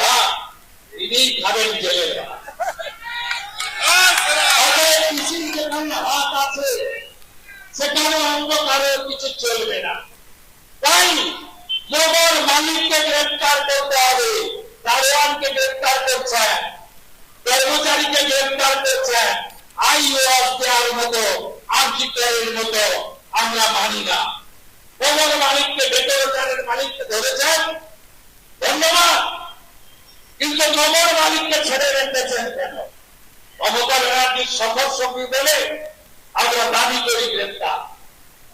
হাত তিনি খাবেন জেলের যেখানে হাত আছে সেখানে অন্ধকারের কিছু চলবে না। তাই মোগল মালিককে গ্রেফতার করতে হবে, দারোয়ানকে গ্রেফতার করছেন, কর্মচারীকে গ্রেফতার করছেন। আইওয়াস দেওয়ার মতো আর্জিকের মতো আমরা মানি না। মোগল মালিককে বেতরচারের মালিককে ধরেছেন, ধন্যবাদ। কিন্তু মোগল মালিককে ছেড়ে রেখেছেন কেন? মমতা সফর সঙ্গী বলে আমরা দাবি করি গ্রেফতার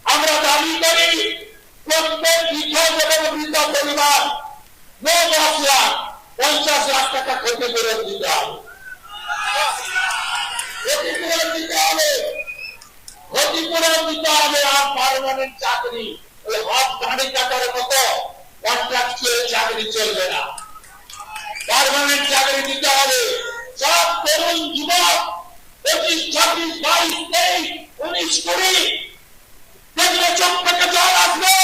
আমরা দাবি করি প্রত্যেক কৃষক এবং মৃত পরিবার নো দশ লাখ পঞ্চাশ লাখ টাকা ক্ষতিপূরণ দিতে হবে। ক্ষতিপূরণ দিতে হবে। ক্ষতিপূরণ দিতে হবে আর পারমানেন্ট চাকরি। ওই হাত দাঁড়ি কাটার মতো ছাব্বিশ বাইশ তেইশ উনিশ কুড়ি। দেখলে চোখ থেকে জল আসবে।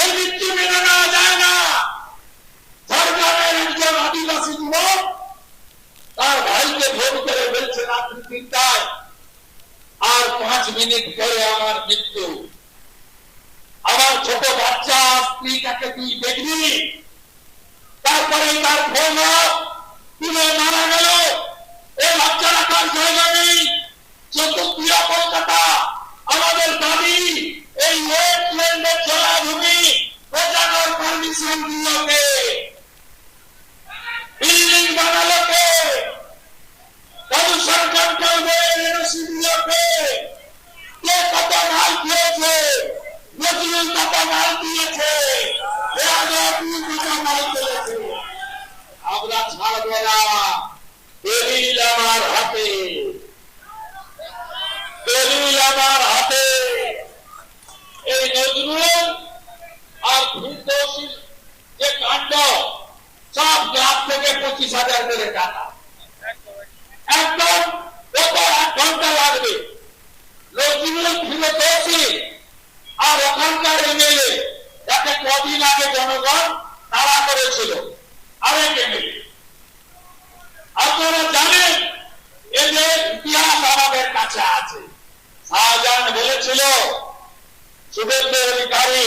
এই মৃত্যু মেনে যায় না। ঝাড়গ্রামের একজন আদিবাসী যুবক তার ভাইকে ভোট করে বলছে, রাত্রি তিনটায় আর পাঁচ মিনিট পরে আমার মৃত্যু। আমার ছোট বাচ্চা স্ত্রীটাকে তুই দেখবি। তারপরে তার ফোন তুলে মারা গেল। এই বাচ্চা রাখার জায়গা নেই চতুর্থীয় কলকাতা, আমাদের দাবি এই ওয়েটল্যান্ডের জলাভূমি বোঝানোর পারমিশন দিল কে? বিল্ডিং বানালো কে? প্রদূষণ কন্ট্রোল বোর্ডের এনওসি দিল কে? কত মাল দিয়েছে? নজরুল কত মাল দিয়েছে? রাজনীতি কত মাল দিয়েছে আমরা ছাড়বো না। দলিল আমার হাতে। দলিল আমার হাতে। এই নজরুল আর ফিরদৌসির যে কাণ্ড, সব গ্রাম থেকে পঁচিশ হাজার করে টাকা। একদম কত এক ঘণ্টা লাগবে। নজরুল ফিরদৌসি আর ওখানকার এমএলএ যাকে কদিন আগে জনগণ তাড়া করেছিল, আরেক এমএলএ আপনারা জানেন এদের ইতিহাস আমাদের কাছে আছে। শাহজাহান বলেছিল শুভেন্দু অধিকারী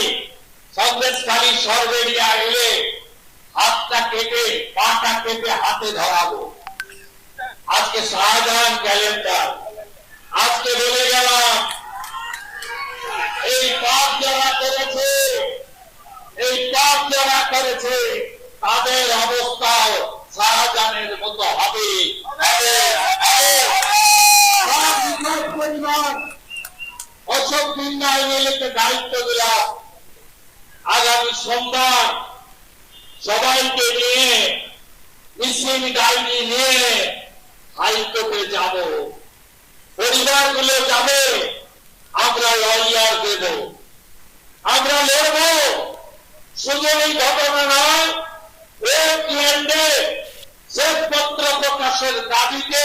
সন্দেশকারী সরবেরিয়া এলে হাতটা কেটে, পাটা কেটে হাতে ধরাবো। আজকে শাহজাহান ক্যালেন্ডার। আজকে বলে গেলাম, এই পাপ যারা করেছে, এই পাপ যারা করেছে, তাদের অবস্থাও শাহজাহানের মতো হবে অশোক দিন্দা এমএলএকে দায়িত্ব দিলাম আগামী সোমবার সবাইকে নিয়ে মিছিল ডায়েরি নিয়ে হাইকোর্টে যাব পরিবারগুলো যাবে আমরা লয়ার দেব আমরা লড়ব। শুধু এই ঘটনা নয় ওয়েটল্যান্ডে শ্বেতপত্র প্রকাশের দাবিতে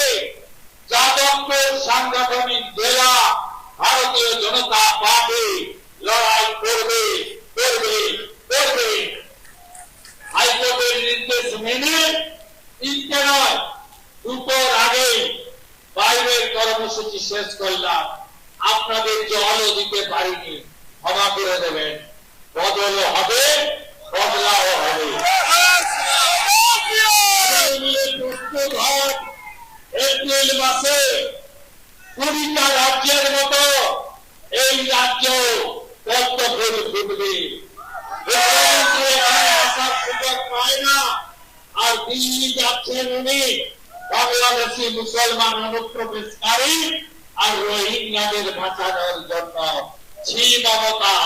যাদবপুর সাংগঠনিক জেলা ভারতীয় জনতা পার্টি লড়াই করবে করবে করবে। হাইকোর্টের নির্দেশ মেনে তিনটে নয়, দুটোর আগে বাইরের কর্মসূচি শেষ করলাম। আপনাদের জলও দিতে পারিনি, ক্ষমা করে দেবেন। বদল হবে, বদলাও হবে। প্রস্তুত হন এপ্রিল মাসে কুড়িটা রাজ্যের মতো এই রাজ্য পদ্ম ফুল ফুটবে আসার সুযোগ পায় না। আর দিল্লি যাচ্ছেন উনি বাংলাদেশি মুসলমান অনুপ্রবেশকারী আর রোহিঙ্গাদের বাঁচানোর জন্য। ছি মমতা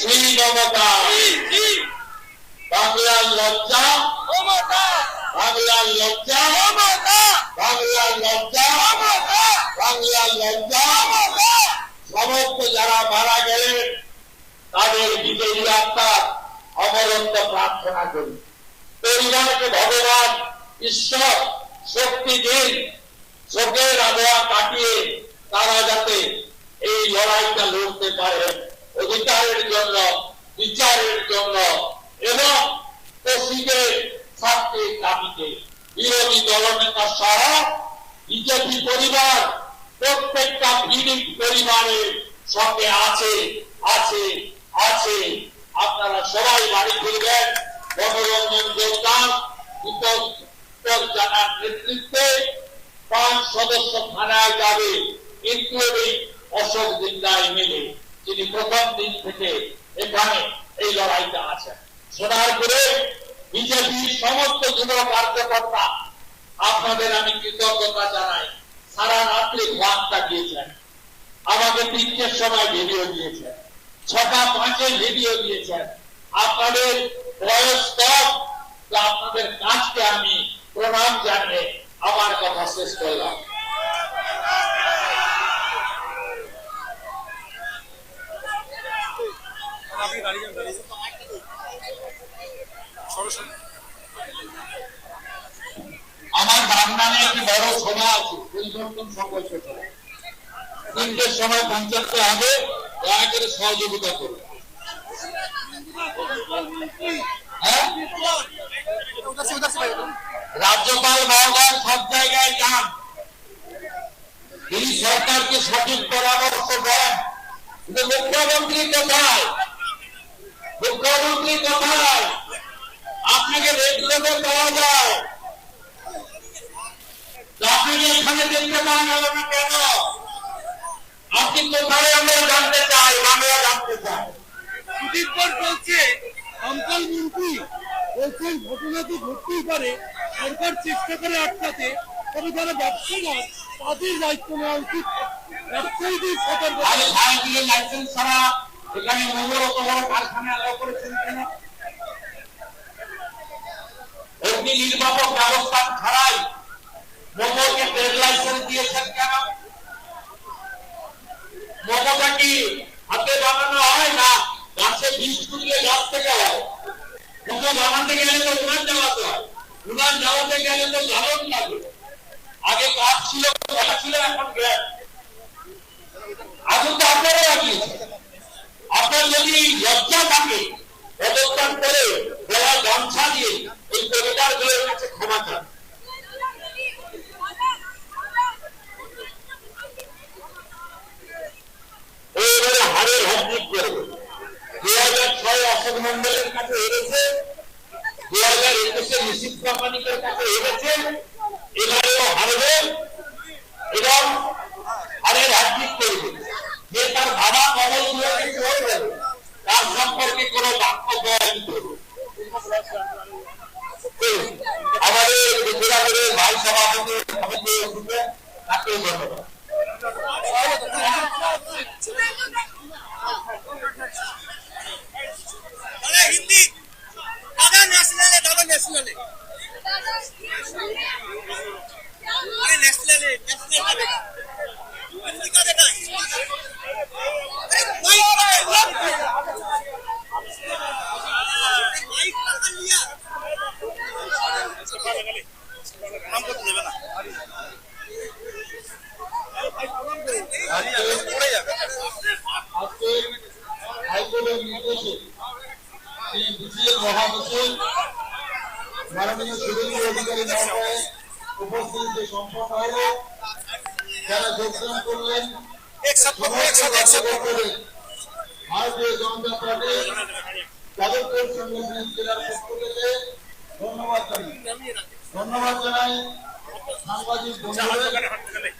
ছি মমতা বাংলার লজ্জা। বাংলার লজ্জা। বাংলার লজ্জা। বাংলার লজ্জা। সমস্ত যারা মারা গেলেন, তাদের বিজয়ী আত্মার অমরত্ব প্রার্থনা করি। পরিবারকে ভগবান ঈশ্বর শক্তি দিন, শোকের আবহাওয়া কাটিয়ে তারা যাতে এই লড়াইটা লড়তে পারে। অধিকারের জন্য, বিচারের জন্য এবং দোষীদের শাস্তির দাবিতে বিরোধী দলনেতা সহ বিজেপি পরিবার, প্রত্যেকটা ভিড়িক পরিবারের সঙ্গে আছে আছে আছে। আপনারা সবাই বাড়ি ফিরবেন। মনোরঞ্জন যোগদান উত্তর জানার নেতৃত্বে পাঁচ সদস্য থানায় যাবে, ইনক্লুডিং অশোক দিন্দা এমএলএ যিনি প্রথম দিন থেকে এখানে এই লড়াইটা আছেন। সোনারপুরে বিজেপির সমস্ত যুব কার্যকর্তা, আপনাদের আমি কৃতজ্ঞতা জানাই। সারা রাত্রি ঘাম কাটিয়েছেন আমাকে তিনটের সময় ভিডিও দিয়েছেন। ছটা পাঁচে ভিডিও দিয়েছেন। আপনাদের বয়স কম আপনাদের কাজকে আমি প্রণাম জানিয়ে আমার কথা শেষ করলাম আপনি দাঁড়িয়ে যান দাঁড়িয়ে যান সরাসরি আমার বাগনানে একটি বড় সভা আছে পরিবর্তন সংঘর্ষ সভা তিনটের সময় পৌঁছাতে হবে, দয়া করে সহযোগিতা করুন। হ্যাঁ? রাজ্যপাল মহোদয় সব জায়গায় যান। তিনি সরকারকে সঠিক পরামর্শ দেন। কিন্তু মুখ্যমন্ত্রী কোথায়? মুখ্যমন্ত্রী কোথায়? আপনাকে রেডিওতে পাওয়া যায়। আপনাকে এখানে দেখতে পাওয়া গেল না কেন? আপনি কোথায় আমরা জানতে চাই আমরা জানতে চাই। পর চলছে আমকাল মন্ত্রী বলছেন ঘটনা তো ঘটতেই পারে সরকার চেষ্টা করে আটকাতে তবে যারা ব্যবসাদার তাদের দায়িত্ব নেওয়া উচিত। ব্যবসায়ীদের সতর্ক লাইসেন্স ছাড়া এখানে মোমোর অত বড় কারখানা এলাও করেছেন কেন? অগ্নি নির্বাপক ব্যবস্থা ছাড়াই মোমোকে ট্রেড লাইসেন্স দিয়েছেন কেন মোমোটা কি হাতে বানানো হয় না গাছে বীজ তুললে গাছ থেকে হয় মোমো বানাতে গেলে তো উনান জ্বালাতে হয় উনান জ্বালাতে গেলে তো জ্বালন লাগে আগে কাঠ ছিল কয়লা ছিল এখন গ্যাস এখন তো আপনারা লাগিয়েছেন আপনার যদি লজ্জা থাকে পদত্যাগ করে গলায় গামছা দিয়ে এই কবিতারগুলোর কাছে ক্ষমা চান। ও হারের হকদিক করবে দু হাজার ছয় অশোক মন্ডলের কাছে হেরেছে দু হাজার একুশে নিশিত প্রামাণিকের কাছে হেরেছে এবারেও হারবে এবং হারের হকদিক করবে যে তার ভাবা কবলগুলো কিছু হয়ে যাবে সম্পর্কে কোনো বাক্য বয়ান করবে আমাদের গুজরাটের ভাই সভাপতি তাকে ধন্যবাদ। হিন্দি দাদা ন্যাশনালে দাদা ন্যাশনালে ন্যাশনালে ন্যাশনালে এই বিসিএর মহাসচিব মাননীয় সুধীর অধিকারী করলেন ভারতীয় জনতা পার্টি যাদবপুর সংগঠনের জেলার পক্ষ থেকে ধন্যবাদ ধন্যবাদ জানাই। সাংবাদিক ধন্যবাদ জানাই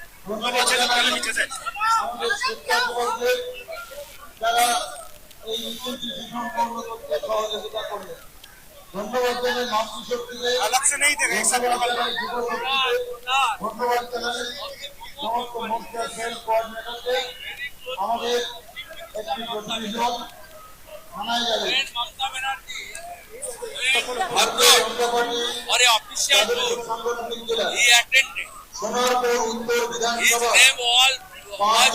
আমাদের এই মিছিলটি সুসম্পন্ন করতে সহযোগিতা করলেন ধন্যবাদ জানাই মাতৃশক্তিদের अलग से नहीं देगा एक साथ ধন্যবাদ জানাই যুবশক্তিদের ধন্যবাদ জানাই সমস্ত মোর্চা সেল কোঅর্ডিনেটরকে আমাদের একটি প্রতিনিধি দল থানায় যাবে ভারতীয় জনতা পার্টি और ये ऑफिशियल যাদবপুর tour সাংগঠনিক জেলা he attended. সোনারপুর উত্তর His বিধানসভা name all was